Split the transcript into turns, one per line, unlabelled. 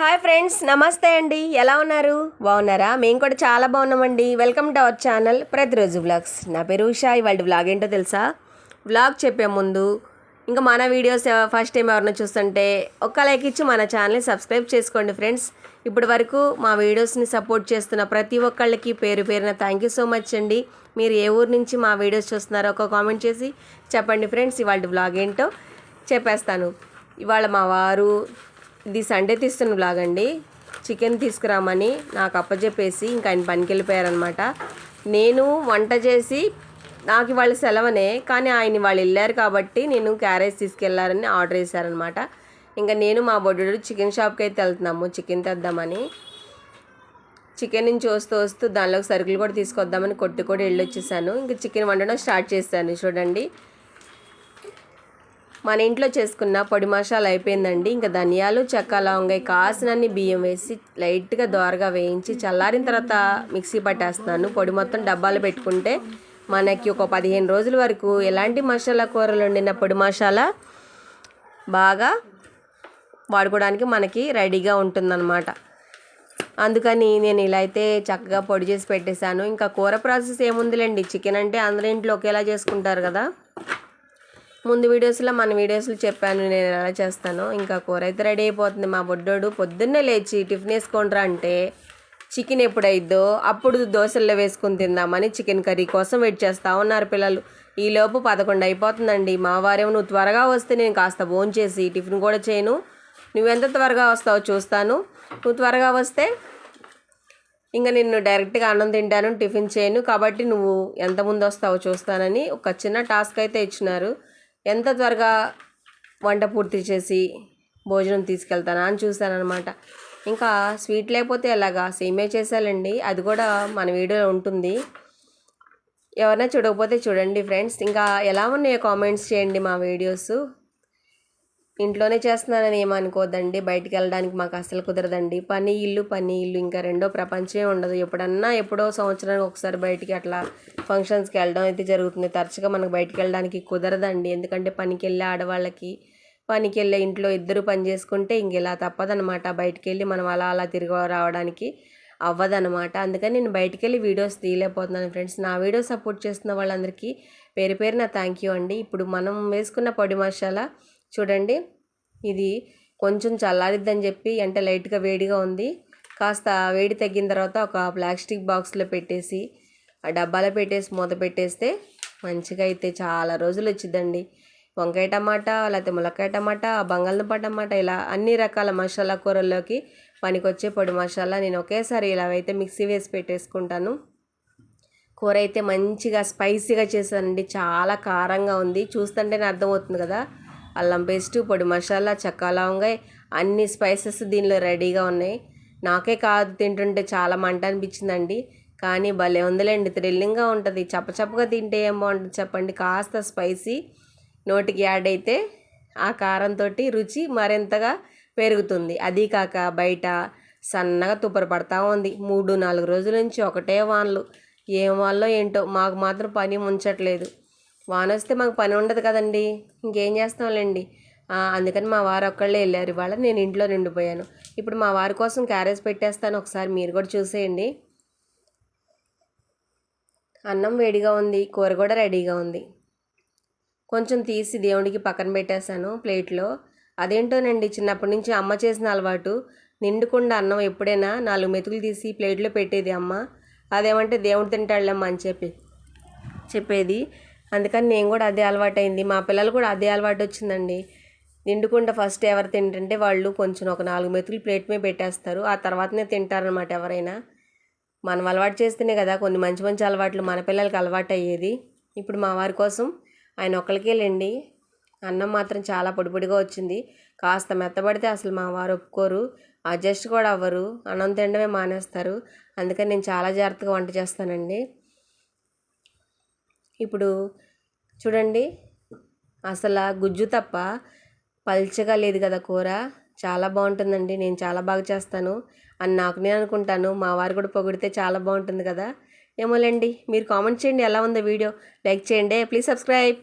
Hi friends నమస్తే అండి. ఎలా ఉన్నారు? బాగున్నారా? మేము కూడా చాలా బాగున్నామండి. వెల్కమ్ టు అవర్ ఛానల్ ప్రతిరోజు వ్లాగ్స్ నా పేరు ఉషా. ఇవాళ వ్లాగ్ ఏంటో తెలుసా? వ్లాగ్ చెప్పే ముందు ఇంకా మన వీడియోస్ ఫస్ట్ టైం ఎవరైనా చూస్తుంటే ఒక్క లైక్ ఇచ్చి మన ఛానల్ని సబ్స్క్రైబ్ చేసుకోండి ఫ్రెండ్స్ ఇప్పటి వరకు మా వీడియోస్ని సపోర్ట్ చేస్తున్న ప్రతి ఒక్కళ్ళకి పేరు పేరున థ్యాంక్ యూ సో మచ్ అండి. మీరు ఏ ఊరు నుంచి మా వీడియోస్ చూస్తున్నారో ఒక కామెంట్ చేసి చెప్పండి ఫ్రెండ్స్ ఇవాళ వ్లాగ్ ఏంటో చెప్పేస్తాను. ఇవాళ మా వారు ఇది సండే తీస్తున్న బ్లాగ్ అండి. చికెన్ తీసుకురామని నాకు అప్పచెప్పేసి ఇంకా ఆయన పనికి వెళ్ళిపోయారనమాట నేను వంట చేసి నాకు ఇవాళ సెలవనే కానీ ఆయన వాళ్ళు వెళ్ళారు కాబట్టి నేను క్యారేజ్ తీసుకెళ్ళారని ఆర్డర్ చేశారనమాట ఇంకా నేను మా బొడ్డు చికెన్ షాప్కి అయితే వెళ్తున్నాము చికెన్ తెద్దామని. చికెన్ నుంచి వస్తూ వస్తూ దానిలోకి సరుకులు కూడా తీసుకొద్దామని కొట్టి కూడా వెళ్ళి వచ్చేసాను ఇంకా చికెన్ వండడం స్టార్ట్ చేశాను చూడండి. మన ఇంట్లో చేసుకున్న పొడి మసాలా అయిపోయిందండి. ఇంకా ధనియాలు చెక్క లవంగాయ కాసినన్ని బియ్యం వేసి లైట్గా దోరగా వేయించి చల్లారిన తర్వాత మిక్సీ పట్టేస్తున్నాను. పొడి మొత్తం డబ్బాలు పెట్టుకుంటే మనకి ఒక పదిహేను రోజుల వరకు ఎలాంటి మసాలా కూరలు వండిన పొడి మసాలా బాగా వాడుకోవడానికి మనకి రెడీగా ఉంటుందన్నమాట. అందుకని నేను ఇలా అయితే చక్కగా పొడి చేసి పెట్టేశాను. ఇంకా కూర ప్రాసెస్ ఏముందిలేండి? చికెన్ అంటే అందరి ఇంట్లో ఒకేలా చేసుకుంటారు కదా. ముందు వీడియోస్లో మన వీడియోస్లో చెప్పాను నేను ఎలా చేస్తాను. ఇంకా కూర అయితే రెడీ అయిపోతుంది. మా బొడ్డోడు పొద్దున్నే లేచి టిఫిన్ వేసుకుంటారా అంటే చికెన్ ఎప్పుడైద్దో అప్పుడు దోశల్లో వేసుకుని తిందామని చికెన్ కర్రీ కోసం వెయిట్ చేస్తూ ఉన్నారు పిల్లలు. ఈలోపు పదకొండు అయిపోతుందండి. మా వారేమో నువ్వు త్వరగా వస్తే నేను కాస్త ఫోన్ చేసి టిఫిన్ కూడా చేయను. నువ్వెంత త్వరగా వస్తావో చూస్తాను. నువ్వు త్వరగా వస్తే ఇంకా నిన్ను డైరెక్ట్గా అన్నం తింటాను టిఫిన్ చేయను. కాబట్టి నువ్వు ఎంత ముందు వస్తావో చూస్తానని ఒక చిన్న టాస్క్ అయితే ఇచ్చినారు. ఎంత త్వరగా వంట పూర్తి చేసి భోజనం తీసుకెళ్తానా అని చూశానమాట ఇంకా స్వీట్ లేకపోతే ఎలాగా? సేమే చేసాలండి అది కూడా మన వీడియోలో ఉంటుంది. ఎవరైనా చూడకపోతే చూడండి ఫ్రెండ్స్. ఇంకా ఎలా ఉన్నాయో కామెంట్స్ చేయండి మా వీడియోస్. ఇంట్లోనే చేస్తున్నానని ఏమనుకోదండి బయటికి వెళ్ళడానికి మాకు అసలు కుదరదండి. పని ఇల్లు పని ఇల్లు. ఇంకా రెండో ప్రపంచమే ఉండదు. ఎప్పుడన్నా ఎప్పుడో సంవత్సరానికి ఒకసారి బయటికి అట్లా ఫంక్షన్స్కి వెళ్ళడం అయితే జరుగుతుంది. తరచుగా మనకు బయటికి వెళ్ళడానికి కుదరదండి. ఎందుకంటే పనికి వెళ్ళే ఆడవాళ్ళకి పనికి వెళ్ళే ఇంట్లో ఇద్దరు పని చేసుకుంటే ఇంక ఇలా తప్పదనమాట బయటికి వెళ్ళి మనం అలా అలా తిరిగి రావడానికి అవ్వదనమాట అందుకని నేను బయటికి వెళ్ళి వీడియోస్ తీయలేకపోతున్నాను ఫ్రెండ్స్. నా వీడియో సపోర్ట్ చేస్తున్న వాళ్ళందరికీ పేరు పేరున థ్యాంక్ యూ అండి. ఇప్పుడు మనం వేసుకున్న పొడి మసాలా చూడండి. ఇది కొంచెం చల్లారిద్దని చెప్పి అంటే లైట్గా వేడిగా ఉంది. కాస్త వేడి తగ్గిన తర్వాత ఒక ప్లాస్టిక్ బాక్స్లో పెట్టేసి ఆ డబ్బాలో పెట్టేసి మూత పెట్టేస్తే మంచిగా అయితే చాలా రోజులు వచ్చిందండి వంకాయ టమాటా లేకపోతే ములక్కాయ టమాటా బంగాళదుంప టమాటా ఇలా అన్ని రకాల మసాలా కూరల్లోకి పనికొచ్చే పొడి మసాలా నేను ఒకేసారి ఇలా అయితే మిక్సీ వేసి పెట్టేసుకుంటాను. కూర అయితే మంచిగా స్పైసీగా చేశానండి. చాలా కారంగా ఉంది. చూస్తుంటేనే అర్థమవుతుంది కదా. అల్లం పేస్ట్ పొడి మసాలా చెక్క లవంగాయ్ అన్ని స్పైసెస్ దీనిలో రెడీగా ఉన్నాయి. నాకే కాదు తింటుంటే చాలా మంట అనిపించిందండి. కానీ భలే ఉందిలేండి థ్రిల్లింగ్గా ఉంటుంది. చప్పచప్పగా తింటే ఏం బాగుంటుంది చెప్పండి? కాస్త స్పైసీ నోటికి యాడ్ అయితే ఆ కారంతో రుచి మరింతగా పెరుగుతుంది. అది కాక బయట సన్నగా తుప్పర పడతా ఉంది. మూడు నాలుగు రోజుల నుంచి ఒకటే వానలు. ఏం వాళ్ళో ఏంటో మాకు మాత్రం పని ఉంచట్లేదు వాన వస్తే మాకు పని ఉండదు కదండి. ఇంకేం చేస్తాంలేండి. అందుకని మా వారు ఒక్కళ్ళే వెళ్ళారు. ఇవాళ నేను ఇంట్లో నిండిపోయాను. ఇప్పుడు మా వారి కోసం క్యారేజ్ పెట్టేస్తాను. ఒకసారి మీరు కూడా చూసేయండి. అన్నం వేడిగా ఉంది. కూర కూడా రెడీగా ఉంది. కొంచెం తీసి దేవుడికి పక్కన పెట్టేశాను ప్లేట్లో. అదేంటోనండి చిన్నప్పటి నుంచి అమ్మ చేసిన అలవాటు. నిండుకుండా అన్నం ఎప్పుడైనా నాలుగు మెతుకులు తీసి ప్లేట్లో పెట్టేది అమ్మ. అదేమంటే దేవుడు తింటాళ్ళమ్మ అని చెప్పి చెప్పేది. అందుకని నేను కూడా అదే అలవాటైంది. మా పిల్లలు కూడా అదే అలవాటు వచ్చిందండి నిండుకుండా ఫస్ట్ ఎవరు తింటుంటే వాళ్ళు కొంచెం ఒక నాలుగు మెతుకులు ప్లేట్ మీద పెట్టేస్తారు. ఆ తర్వాతనే తింటారనమాట ఎవరైనా. మనం అలవాటు చేస్తేనే కదా కొన్ని మంచి మంచి అలవాట్లు మన పిల్లలకి అలవాటు అయ్యేది ఇప్పుడు మా వారి కోసం ఆయన ఒక్కరికే లేండి అన్నం మాత్రం చాలా పొడిపొడిగా వచ్చింది. కాస్త మెత్తబడితే అసలు మా వారు ఒప్పుకోరు. అడ్జస్ట్ కూడా అవ్వరు. అన్నం తినడమే మానేస్తారు. అందుకని నేను చాలా జాగ్రత్తగా వంట చేస్తానండి. ఇప్పుడు చూడండి అసలు గుజ్జు తప్ప పల్చగా లేదు కదా కూర. చాలా బాగుంటుందండి. నేను చాలా బాగా చేస్తాను. అని నాకు నేను అనుకుంటాను. మా వారు కూడా పొగిడితే చాలా బాగుంటుంది కదా. ఏమోలేండి. మీరు కామెంట్ చేయండి ఎలా ఉందో వీడియో. లైక్ చేయండి. Please subscribe.